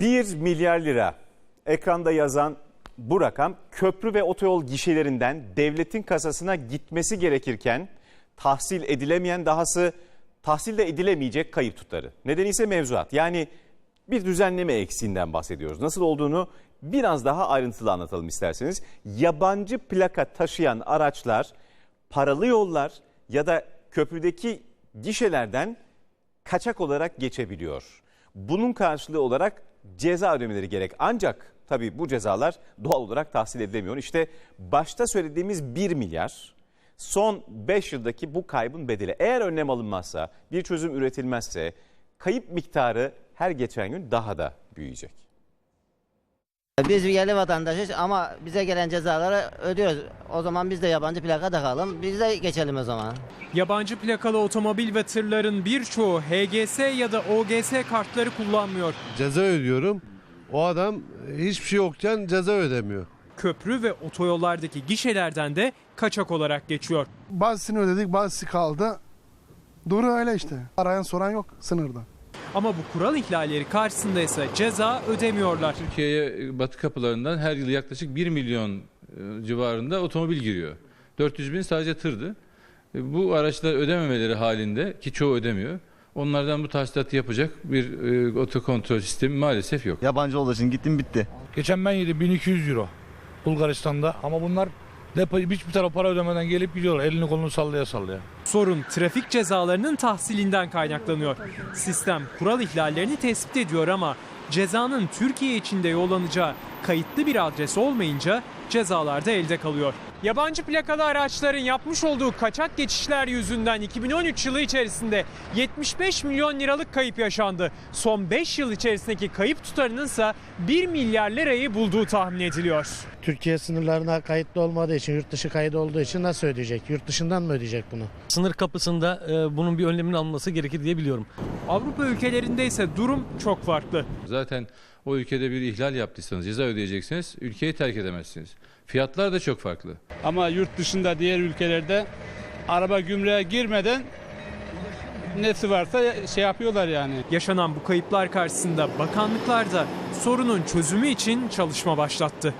1 milyar lira. Ekranda yazan bu rakam köprü ve otoyol gişelerinden devletin kasasına gitmesi gerekirken tahsil edilemeyen dahası tahsil de edilemeyecek kayıp tutarı. Nedeni ise mevzuat. Yani bir düzenleme eksiğinden bahsediyoruz. Nasıl olduğunu biraz daha ayrıntılı anlatalım isterseniz. Yabancı plaka taşıyan araçlar paralı yollar ya da köprüdeki gişelerden kaçak olarak geçebiliyor. Bunun karşılığı olarak ceza ödemeleri gerek. Ancak tabii bu cezalar doğal olarak tahsil edilemiyor. İşte başta söylediğimiz 1 milyar son 5 yıldaki bu kaybın bedeli. Eğer önlem alınmazsa, bir çözüm üretilmezse kayıp miktarı her geçen gün daha da büyüyecek. Biz bir yerli vatandaşız ama bize gelen cezaları ödüyoruz. O zaman biz de yabancı plaka takalım. Biz de geçelim o zaman. Yabancı plakalı otomobil ve tırların birçoğu HGS ya da OGS kartları kullanmıyor. ceza ödüyorum. O adam hiçbir şey yokken ceza ödemiyor. Köprü ve otoyollardaki gişelerden de kaçak olarak geçiyor. Bazısını ödedik bazısı kaldı. Duru öyle işte. Arayan soran yok sınırda. Ama bu kural ihlalleri karşısında ise ceza ödemiyorlar. Türkiye'ye batı kapılarından her yıl yaklaşık 1 milyon e, civarında otomobil giriyor. 400 bin sadece tırdı. E, Bu araçlar ödememeleri halinde ki çoğu ödemiyor. Onlardan bu tahsilatı yapacak bir e, otokontrol sistemi maalesef yok. Yabancı olduğu için gittim bitti. Geçen ben yedim 1200 euro Bulgaristan'da ama bunlar depo hiçbir tarafa para ödemeden gelip gidiyorlar elini kolunu sallaya sallaya. Sorun trafik cezalarının tahsilinden kaynaklanıyor. Sistem kural ihlallerini tespit ediyor ama cezanın Türkiye içinde yollanacağı kayıtlı bir adres olmayınca cezalar da elde kalıyor. Yabancı plakalı araçların yapmış olduğu kaçak geçişler yüzünden 2013 yılı içerisinde 75 milyon liralık kayıp yaşandı. Son 5 yıl içerisindeki kayıp tutarının ise 1 milyar lirayı bulduğu tahmin ediliyor. Türkiye sınırlarına kayıtlı olmadığı için, yurt dışı kaydı olduğu için nasıl ödeyecek? Yurt dışından mı ödeyecek bunu? Sınır kapısında e, bunun bir önleminin alınması gerekir diye biliyorum. Avrupa ülkelerinde ise durum çok farklı. Zaten o ülkede bir ihlal yaptıysanız ceza ödeyeceksiniz, ülkeyi terk edemezsiniz. Fiyatlar da çok farklı. Ama yurt dışında diğer ülkelerde araba gümrüğe girmeden nesi varsa şey yapıyorlar yani. Yaşanan bu kayıplar karşısında bakanlıklar da sorunun çözümü için çalışma başlattı.